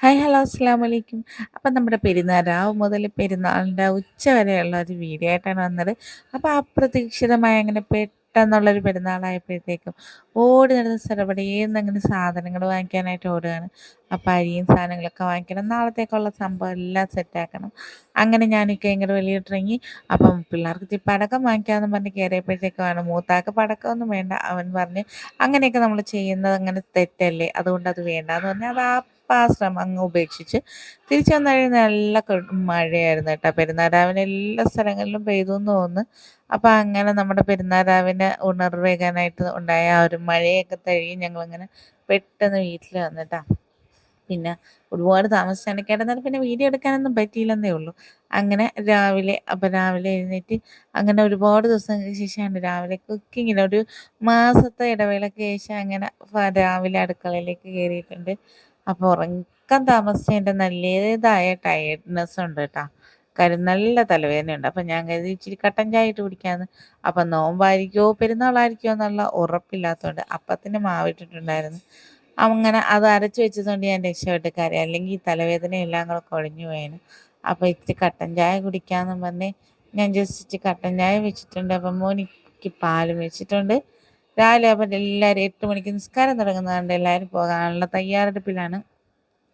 Hi hello അസ്സാം വലൈക്കും അപ്പം നമ്മുടെ പെരുന്നാൾ രാവ് മുതൽ പെരുന്നാളിന്റെ ഉച്ച വരെയുള്ള ഒരു വീഡിയോ ആയിട്ടാണ് വന്നത്. അപ്പോൾ അപ്രതീക്ഷിതമായി അങ്ങനെ പെട്ടെന്നുള്ളൊരു പെരുന്നാളായപ്പോഴത്തേക്കും ഓടി നടന്ന സ്ഥലപടിയെന്ന് അങ്ങനെ സാധനങ്ങൾ വാങ്ങിക്കാനായിട്ട് ഓടുകയാണ്. അപ്പോൾ അരിയും സാധനങ്ങളൊക്കെ വാങ്ങിക്കണം. നാളത്തേക്കുള്ള സംഭവം എല്ലാം സെറ്റാക്കണം അങ്ങനെ ഞാനൊക്കെ ഇങ്ങനെ വെളിയിട്ടിറങ്ങി. അപ്പം പിള്ളേർക്ക് ഇത്തിരി പടക്കം വാങ്ങിക്കാമെന്ന് പറഞ്ഞ് കയറിയപ്പോഴത്തേക്കാണ് മൂത്താക്ക് പടക്കമൊന്നും വേണ്ട. അവൻ പറഞ്ഞ് അങ്ങനെയൊക്കെ നമ്മൾ ചെയ്യുന്നത് അങ്ങനെ തെറ്റല്ലേ. അതുകൊണ്ട് അത് വേണ്ടാന്ന് പറഞ്ഞാൽ അത് ആ അപ്പം ആ ശ്രമം അങ്ങ് ഉപേക്ഷിച്ച് തിരിച്ചു വന്നു കഴിഞ്ഞാൽ നല്ല മഴയായിരുന്നു കേട്ടോ. പെരുന്നാരാവിന് എല്ലാ സ്ഥലങ്ങളിലും പെയ്തു എന്ന് തോന്നുന്നു. അപ്പം അങ്ങനെ നമ്മുടെ പെരുന്നാരാവിനെ ഉണർവേകാനായിട്ട് ഉണ്ടായ ആ ഒരു മഴയൊക്കെ തഴുകി ഞങ്ങളിങ്ങനെ പെട്ടെന്ന് വീട്ടിൽ വന്നിട്ടാ പിന്നെ ഒരുപാട് താമസിച്ചാണ് കിടന്നത് പിന്നെ വീഡിയോ എടുക്കാനൊന്നും പറ്റിയില്ലെന്നേ ഉള്ളൂ. അങ്ങനെ രാവിലെ അപ്പം രാവിലെ എഴുന്നേറ്റ് അങ്ങനെ ഒരുപാട് ദിവസങ്ങൾക്ക് ശേഷമാണ് രാവിലെ കുക്കിങ്ങിന് ഒരു മാസത്തെ ഇടവേളയ്ക്ക് ശേഷം അങ്ങനെ രാവിലെ അടുക്കളയിലേക്ക് കയറിയിട്ടുണ്ട്. അപ്പോൾ ഉറക്കം താമസിച്ചതിന്റെ നല്ലതായ ടയർഡ്നെസ് ഉണ്ട് കേട്ടോ കാര്യം നല്ല തലവേദനയുണ്ട്. അപ്പം ഞാൻ കരുതി ഇച്ചിരി കട്ടൻ ചായ ഇട്ട് കുടിക്കാമെന്ന് അപ്പം നോമ്പായിരിക്കുമോ പെരുന്നാളായിരിക്കുമോ എന്നുള്ള ഉറപ്പില്ലാത്തതുകൊണ്ട് അപ്പത്തിന് മാവിട്ടിട്ടുണ്ടായിരുന്നു. അങ്ങനെ അത് അരച്ച് വെച്ചതുകൊണ്ട് ഞാൻ രക്ഷപ്പെട്ട് കാര്യം. അല്ലെങ്കിൽ ഈ തലവേദന എല്ലാം കൂടെ കുഴഞ്ഞു പോയേനെ. അപ്പോൾ ഇച്ചിരി കട്ടൻ ചായ കുടിക്കാമെന്ന് പറഞ്ഞ് ഞാൻ ജസ്റ്റ് കട്ടൻ ചായ വെച്ചിട്ടുണ്ട്. അപ്പം മോനിക്ക് പാലും വെച്ചിട്ടുണ്ട്. രാവിലെ അപ്പം എല്ലാവരും എട്ട് മണിക്ക് നിസ്കാരം തുടങ്ങുന്നതുകൊണ്ട് എല്ലാവരും പോകാനുള്ള തയ്യാറെടുപ്പിലാണ്.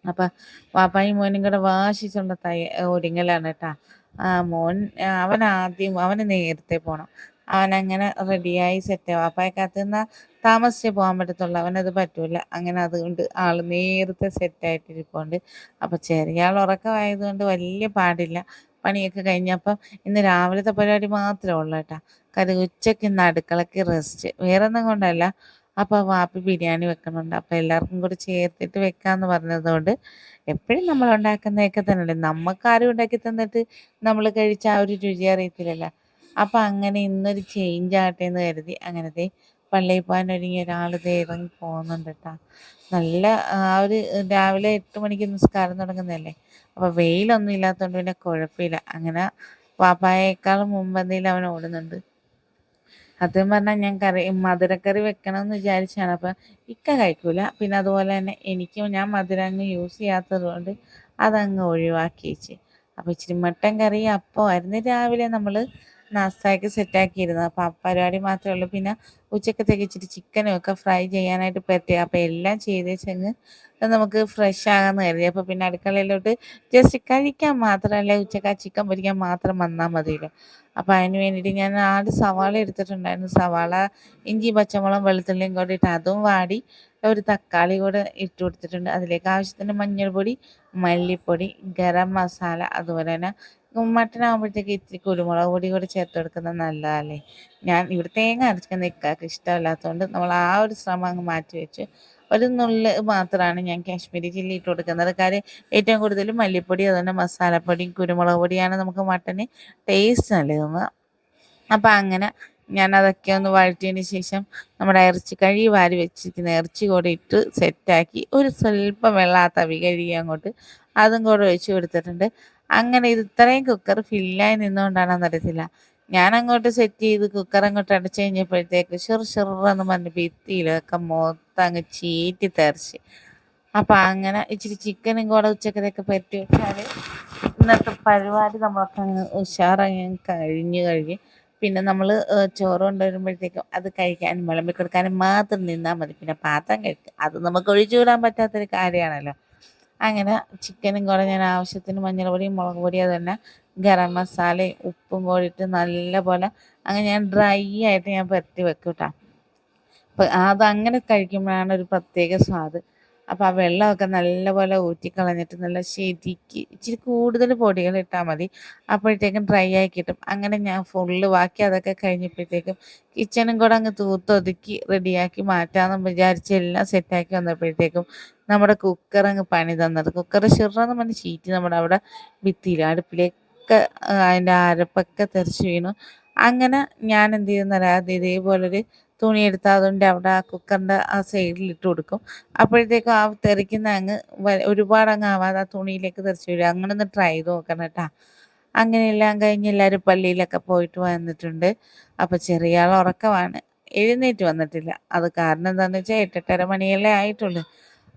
അപ്പം വാപ്പായും മോനും കൂടെ വാശിച്ചുള്ള തയ്യ ഒരുങ്ങലാണ് കേട്ടാ ആ മോൻ അവൻ ആദ്യം അവന് നേരത്തെ പോകണം അവനങ്ങനെ റെഡിയായി സെറ്റ് വാപ്പായ കാത്തുനിന്നാൽ താമസിച്ചേ പോകാൻ പറ്റത്തുള്ളൂ. അവനത് പറ്റൂല. അങ്ങനെ അതുകൊണ്ട് ആൾ നേരത്തെ സെറ്റായിട്ടിരിപ്പുണ്ട് അപ്പം ചെറിയ ആൾ ഉറക്കമായതുകൊണ്ട് വലിയ പാടില്ല. പണിയൊക്കെ കഴിഞ്ഞപ്പം ഇന്ന് രാവിലത്തെ പരിപാടി മാത്രമേ ഉള്ളൂ കേട്ടോ കാര്യം ഉച്ചയ്ക്ക് ഇന്ന് അടുക്കളയ്ക്ക് റെസ്റ്റ് വേറെ ഒന്നും കൊണ്ടല്ല അപ്പോൾ വാപ്പി ബിരിയാണി വെക്കുന്നുണ്ട്. അപ്പോൾ എല്ലാവർക്കും കൂടി ചേർത്തിട്ട് വെക്കാമെന്ന് പറഞ്ഞതുകൊണ്ട് എപ്പോഴും നമ്മൾ ഉണ്ടാക്കുന്നതൊക്കെ തന്നെയല്ലേ. നമുക്ക് ആരും ഉണ്ടാക്കി തന്നിട്ട് നമ്മൾ കഴിച്ച ആ ഒരു രുചി അറിയത്തില്ലല്ലോ. അപ്പോൾ അങ്ങനെ ഇന്നൊരു ചേഞ്ച് ആകട്ടെ എന്ന് കരുതി അങ്ങനത്തെ പള്ളിയിൽ പോകാൻ ഒരുങ്ങിയ ഒരാൾ ഇറങ്ങി പോകുന്നുണ്ട് കേട്ടോ നല്ല ആ ഒരു രാവിലെ എട്ട് മണിക്ക് നിസ്കാരം തുടങ്ങുന്നതല്ലേ. അപ്പോൾ വെയിലൊന്നും ഇല്ലാത്തതുകൊണ്ട് പിന്നെ കുഴപ്പമില്ല. അങ്ങനെ പാപ്പായേക്കാളും മുമ്പ് എന്തെങ്കിലും അവൻ ഓടുന്നുണ്ട്. സത്യം പറഞ്ഞാൽ ഞാൻ കറി മധുരക്കറി വെക്കണം എന്ന് വിചാരിച്ചാണ്. അപ്പം ഇക്ക കഴിക്കൂല. പിന്നെ അതുപോലെ തന്നെ എനിക്കും ഞാൻ മധുരം അങ്ങ് യൂസ് ചെയ്യാത്തതുകൊണ്ട് അതങ്ങ് ഒഴിവാക്കി വെച്ച്. അപ്പോൾ ഇച്ചിരി മട്ടൻ കറി ആയിരുന്നു രാവിലെ നമ്മൾ നാസ്താക്കി സെറ്റാക്കിയിരുന്നത് അപ്പം ആ പരിപാടി മാത്രമേ ഉള്ളൂ. പിന്നെ ഉച്ചക്കത്തേക്ക് ഇച്ചിരി ചിക്കനും ഒക്കെ ഫ്രൈ ചെയ്യാനായിട്ട് പറ്റി. അപ്പം എല്ലാം ചെയ്ത് വെച്ചങ്ങ് നമുക്ക് ഫ്രഷ് ആകാമെന്ന് കരുതി. അപ്പോൾ പിന്നെ അടുക്കളയിലോട്ട് ജസ്റ്റ് കഴിക്കാൻ മാത്രമല്ല ഉച്ചയ്ക്ക് ആ ചിക്കൻ പൊരിക്കാൻ മാത്രം വന്നാൽ മതിയല്ലോ. അപ്പോൾ അതിന് വേണ്ടിയിട്ട് ഞാൻ ആട് സവാള എടുത്തിട്ടുണ്ടായിരുന്നു. സവാള ഇഞ്ചി പച്ചമുളകും വെളുത്തുള്ളിയും കൂടെ ഇട്ട് അതും വാടി ഒരു തക്കാളി കൂടെ ഇട്ട് കൊടുത്തിട്ടുണ്ട്. അതിലേക്ക് ആവശ്യത്തിന് മഞ്ഞൾപ്പൊടി മല്ലിപ്പൊടി ഗരം മസാല അതുപോലെ തന്നെ മട്ടൻ ആകുമ്പോഴത്തേക്ക് ഇത്തിരി കുരുമുളക് പൊടി കൂടി ചേർത്ത് കൊടുക്കുന്നത് നല്ലതല്ലേ? ഞാൻ ഇവിടെ തേങ്ങ അരച്ചിക്കുന്ന ഇക്കാക്ക് ഇഷ്ടമല്ലാത്തതുകൊണ്ട് നമ്മൾ ആ ഒരു ശ്രമം അങ്ങ് മാറ്റി വെച്ച്. ഒരു നുള്ള് മാത്രമാണ് ഞാൻ കാശ്മീരി ചില്ലി ഇട്ട് കൊടുക്കുന്നത്. കാര്യം ഏറ്റവും കൂടുതൽ മല്ലിപ്പൊടി അതുപോലെ മസാലപ്പൊടിയും കുരുമുളക് പൊടിയാണ് നമുക്ക് മട്ടന് ടേസ്റ്റ് നൽകുന്നത് അപ്പം അങ്ങനെ ഞാൻ അതൊക്കെ ഒന്ന് വഴറ്റിയതിന് ശേഷം നമ്മുടെ ഇറച്ചി കഴി വാരി വെച്ചിരിക്കുന്ന ഇറച്ചി കൂടെ ഇട്ട് സെറ്റാക്കി ഒരു സ്വല്പം വെള്ളം ആ തവി കഴുകി അങ്ങോട്ട് അതും കൂടെ ഒഴിച്ച് കൊടുത്തിട്ടുണ്ട്. അങ്ങനെ ഇത് ഇത്രയും കുക്കർ ഫില്ലായി നിന്നുകൊണ്ടാണെന്ന് അറിയത്തില്ല ഞാൻ അങ്ങോട്ട് സെറ്റ് ചെയ്ത് കുക്കർ അങ്ങോട്ട് അടച്ചു കഴിഞ്ഞപ്പോഴത്തേക്ക് ഷെർ ഷെറെന്ന് പറഞ്ഞ് ഭിത്തിയിലൊക്കെ മൊത്തം അങ്ങ് ചീറ്റി തെറിച്ച്. അപ്പം അങ്ങനെ ഇച്ചിരി ചിക്കനും കൂടെ ഉച്ചക്കതൊക്കെ പറ്റി വെച്ചാൽ ഇന്നത്തെ പരിപാടി നമ്മളൊക്കെ അങ്ങ് ഉഷാറങ്ങ് കഴിഞ്ഞു കഴിഞ്ഞ്. പിന്നെ നമ്മൾ ചോറ് കൊണ്ടുവരുമ്പോഴത്തേക്കും അത് കഴിക്കാനും വിളമ്പി കൊടുക്കാനും മാത്രം നിന്നാൽ മതി. പിന്നെ പാത്രം കഴിക്കുക അത് നമുക്ക് ഒഴിച്ചു കൂടാൻ പറ്റാത്തൊരു കാര്യമാണല്ലോ. അങ്ങനെ ചിക്കനും കൂടെ ഞാൻ ആവശ്യത്തിന് മഞ്ഞൾപ്പൊടിയും മുളക് പൊടിയും തന്നെ. ഗരം മസാലയും ഉപ്പും കൂടി ഇട്ട് നല്ലപോലെ അങ്ങനെ ഞാൻ ഡ്രൈ ആയിട്ട് ഞാൻ പരത്തി വെക്കും കേട്ടോ അപ്പം അത് അങ്ങനെ കഴിക്കുമ്പോഴാണ് ഒരു പ്രത്യേക സ്വാദ്. അപ്പോൾ ആ വെള്ളമൊക്കെ നല്ലപോലെ ഊറ്റിക്കളഞ്ഞിട്ട് നല്ല ശരിക്ക് ഇച്ചിരി കൂടുതൽ പൊടികൾ ഇട്ടാൽ മതി. അപ്പോഴത്തേക്കും ഡ്രൈ ആയി കിട്ടും. അങ്ങനെ ഞാൻ ഫുള്ള് ബാക്കി അതൊക്കെ കഴിഞ്ഞപ്പോഴത്തേക്കും കിച്ചണും കൂടെ അങ്ങ് തൂത്തൊതുക്കി റെഡിയാക്കി മാറ്റാമെന്ന് വിചാരിച്ച് എല്ലാം സെറ്റാക്കി വന്നപ്പോഴത്തേക്കും നമ്മുടെ കുക്കർ അങ്ങ് പണി തന്നത്. കുക്കർ ഷിറന്ന് പറഞ്ഞ് ചീറ്റി നമ്മുടെ അവിടെ ഭിത്തിയിൽ അടുപ്പിലേക്ക് അതിന്റെ അരപ്പൊക്കെ തെറിച്ച് വീണു. അങ്ങനെ ഞാൻ എന്ത് ചെയ്യുന്നറിയാം ഇതേപോലൊരു തുണി എടുത്ത് അതുകൊണ്ട് അവിടെ ആ കുക്കറിന്റെ ആ സൈഡിൽ ഇട്ട് കൊടുക്കും. അപ്പോഴത്തേക്കും ആ തെറിക്കുന്ന അങ്ങ് ഒരുപാട് അങ്ങ് ആവാതെ ആ തുണിയിലേക്ക് തെറിച്ച് വരും. അങ്ങനെ ഒന്ന് ട്രൈ ചെയ്ത് നോക്കണം കേട്ടോ. അങ്ങനെ എല്ലാം കഴിഞ്ഞ് എല്ലാവരും പള്ളിയിലൊക്കെ പോയിട്ട് വന്നിട്ടുണ്ട്. അപ്പോൾ ചെറിയ ആൾ ഉറക്കമാണ്. എഴുന്നേറ്റ് വന്നിട്ടില്ല. അത് കാരണം എന്താണെന്ന് വെച്ചാൽ എട്ടെട്ടര മണിയല്ലേ ആയിട്ടുള്ളൂ.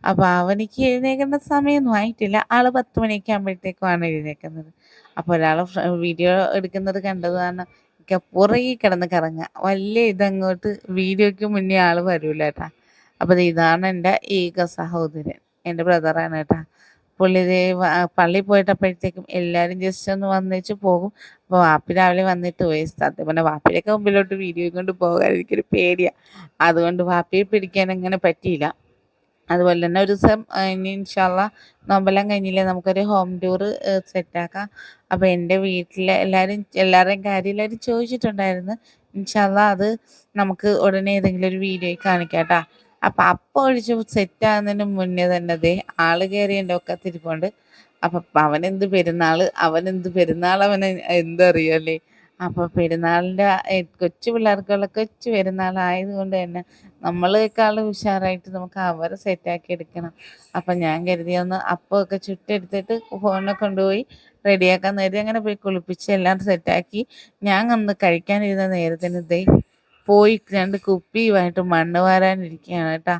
അപ്പോൾ അവനിക്ക് എഴുന്നേൽക്കേണ്ട സമയമൊന്നും ആയിട്ടില്ല. ആൾ പത്ത് മണിയൊക്കെ ആകുമ്പോഴത്തേക്കുമാണ് എഴുന്നേൽക്കുന്നത്. അപ്പോൾ ഒരാൾ വീഡിയോ എടുക്കുന്നത് കണ്ടത് കാരണം ഒക്കെ പുറകെ കിടന്ന് കറങ്ങുക. വലിയ ഇതങ്ങോട്ട് വീഡിയോയ്ക്ക് മുന്നേ ആൾ വരൂല കേട്ടാ അപ്പോൾ ഇതാണ് എന്റെ ഏക സഹോദരൻ എന്റെ ബ്രദറാണ് കേട്ടാ പുള്ളി പള്ളി പോയിട്ടപ്പോഴത്തേക്കും എല്ലാവരും ജസ്റ്റ് ഒന്ന് വന്നിട്ട് പോകും. അപ്പോൾ വാപ്പി രാവിലെ വന്നിട്ട് പോയി. സത്യം പറഞ്ഞാൽ വാപ്പിയൊക്കെ മുമ്പിലോട്ട് വീഡിയോ കൊണ്ട് പോകാൻ എനിക്കൊരു പേടിയാണ് അതുകൊണ്ട് വാപ്പിയെ പിടിക്കാൻ അങ്ങനെ പറ്റിയില്ല. അതുപോലെ തന്നെ ഒരു ദിവസം ഇനി ഇൻഷാല്ല നോമ്പെല്ലാം കഴിഞ്ഞില്ലേ നമുക്കൊരു ഹോം ടൂർ സെറ്റാക്കാം അപ്പോൾ എന്റെ വീട്ടിലെ എല്ലാവരും എല്ലാവരുടെയും കാര്യം എല്ലാവരും ചോദിച്ചിട്ടുണ്ടായിരുന്നു. ഇൻഷാല്ല അത് നമുക്ക് ഉടനെ ഏതെങ്കിലും ഒരു വീഡിയോ കാണിക്കാം കേട്ടോ അപ്പം അപ്പം ഒഴിച്ച് സെറ്റാകുന്നതിന് മുന്നേ തന്നെ ദേ ആൾ കയറി എന്റെ ഒക്കെ തിരിപ്പുണ്ട്. അപ്പം അവനെന്ത് പെരുന്നാൾ അവനെന്ത് പെരുന്നാൾ അവന് എന്തറിയല്ലേ അപ്പോൾ പെരുന്നാളിന്റെ കൊച്ചു പിള്ളേർക്കുള്ള കൊച്ചു പെരുന്നാളായതുകൊണ്ട് തന്നെ നമ്മളെക്കാളും ഉഷാറായിട്ട് നമുക്ക് അവരെ സെറ്റാക്കി എടുക്കണം. അപ്പം ഞാൻ കരുതിയൊന്ന് അപ്പമൊക്കെ ചുട്ടെടുത്തിട്ട് ഫോണിനെ കൊണ്ടുപോയി റെഡിയാക്കാൻ നേരത്തെ അങ്ങനെ പോയി കുളിപ്പിച്ച് എല്ലാം സെറ്റാക്കി ഞാൻ ഒന്ന് കഴിക്കാനിരുന്ന നേരത്തിന് ഇതേ പോയി രണ്ട് കുപ്പിയുമായിട്ട് മണ്ണ് വാരാനിരിക്കുകയാണ് കേട്ടോ.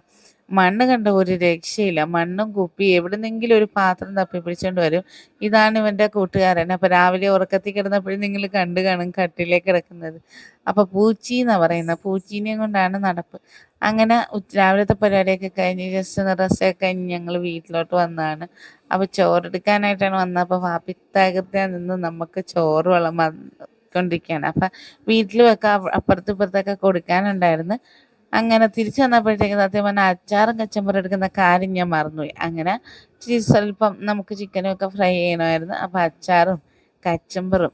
മണ്ണ് കണ്ട ഒരു രക്ഷയില്ല. മണ്ണും കുപ്പി എവിടുന്നെങ്കിലും ഒരു പാത്രം തപ്പി പിടിച്ചോണ്ട് വരും. ഇതാണ് ഇവന്റെ കൂട്ടുകാരൻ. അപ്പോൾ രാവിലെ ഉറക്കത്തിൽ കിടന്നപ്പോഴും നിങ്ങൾ കണ്ടു കാണും കട്ടിലേക്ക് കിടക്കുന്നത്. അപ്പോൾ പൂച്ചി എന്നാണ് പറയുന്ന? പൂച്ചീനെയും കൊണ്ടാണ് നടപ്പ്. അങ്ങനെ രാവിലത്തെ പരിപാടിയൊക്കെ കഴിഞ്ഞ് ജസ്റ്റ് ഒന്ന് റെസ്റ്റൊക്കെ കഴിഞ്ഞ് ഞങ്ങൾ വീട്ടിലോട്ട് വന്നതാണ്. അപ്പോൾ ചോറെടുക്കാനായിട്ടാണ് വന്നത്. അപ്പോൾ വാപ്പി നിന്ന് നമുക്ക് ചോറ് വെള്ളം കൊണ്ടിരിക്കുകയാണ്. അപ്പം വീട്ടിൽ വെക്കാൻ അപ്പുറത്തും ഇപ്പുറത്തൊക്കെ കൊടുക്കാനുണ്ടായിരുന്നു. അങ്ങനെ തിരിച്ചു വന്നപ്പോഴത്തേക്ക് സത്യം പറഞ്ഞാൽ അച്ചാറും കച്ചമ്പറും എടുക്കുന്ന കാര്യം ഞാൻ മറന്നുപോയി. അങ്ങനെ സ്വല്പം നമുക്ക് ചിക്കനും ഒക്കെ ഫ്രൈ ചെയ്യണമായിരുന്നു. അപ്പോൾ അച്ചാറും കച്ചമ്പറും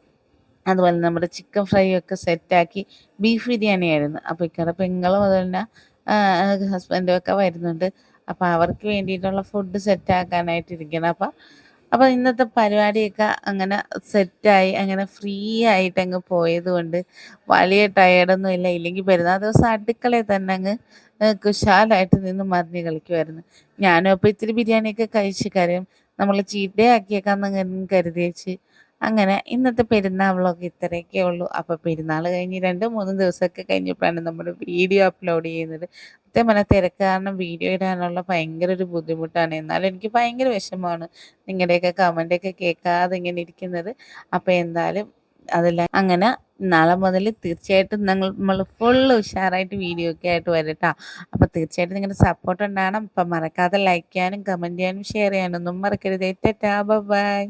അതുപോലെ നമ്മുടെ ചിക്കൻ ഫ്രൈ ഒക്കെ സെറ്റാക്കി ബീഫ് ബിരിയാണി ആയിരുന്നു. അപ്പോൾ ഇക്കടെ പെങ്ങളും അതുപോലെ ഹസ്ബൻഡും ഒക്കെ വരുന്നുണ്ട്. അപ്പോൾ അവർക്ക് വേണ്ടിയിട്ടുള്ള ഫുഡ് സെറ്റാക്കാനായിട്ടിരിക്കണം അപ്പം അപ്പോൾ ഇന്നത്തെ പരിപാടിയൊക്കെ അങ്ങനെ സെറ്റായി അങ്ങനെ ഫ്രീ ആയിട്ട് അങ്ങ് പോയത് കൊണ്ട് വലിയ ടയേർഡൊന്നും ഇല്ല. ഇല്ലെങ്കിൽ പെരുന്നാൾ ദിവസം അടുക്കളയിൽ തന്നെ അങ്ങ് കുശാലായിട്ട് നിന്ന് മറിഞ്ഞ് കളിക്കുമായിരുന്നു ഞാനും അപ്പോൾ ഇത്തിരി ബിരിയാണിയൊക്കെ കഴിച്ച് കാര്യം. നമ്മൾ ആക്കിയേക്കാന്ന് കരുതി വെച്ച് അങ്ങനെ ഇന്നത്തെ പെരുന്നാൾ വ്ളോഗ് ഇത്രയൊക്കെ ഉള്ളൂ. അപ്പോൾ പെരുന്നാൾ കഴിഞ്ഞ് രണ്ട് മൂന്ന് ദിവസമൊക്കെ കഴിഞ്ഞപ്പോഴാണ് നമ്മൾ വീഡിയോ അപ്ലോഡ് ചെയ്യുന്നത്. സത്യം പറഞ്ഞാൽ തിരക്ക് കാരണം വീഡിയോ ഇടാനുള്ള ഭയങ്കര ഒരു ബുദ്ധിമുട്ടാണ്. എന്നാലും എനിക്ക് ഭയങ്കര വിഷമമാണ് നിങ്ങളുടെയൊക്കെ കമന്റൊക്കെ കേൾക്കാതെ ഇങ്ങനെ ഇരിക്കുന്നത്. അപ്പോൾ എന്തായാലും അതെല്ലാം അങ്ങനെ നാളെ മുതൽ തീർച്ചയായിട്ടും നിങ്ങൾ നമ്മൾ ഫുള്ള് ഉഷാറായിട്ട് വീഡിയോ ഒക്കെ ആയിട്ട് വരട്ടോ. അപ്പോൾ തീർച്ചയായിട്ടും നിങ്ങളുടെ സപ്പോർട്ട് ഉണ്ടാകണം അപ്പം മറക്കാതെ ലൈക്ക് ചെയ്യാനും കമന്റ് ചെയ്യാനും ഷെയർ ചെയ്യാനൊന്നും മറക്കരുത്. ടാ ബൈ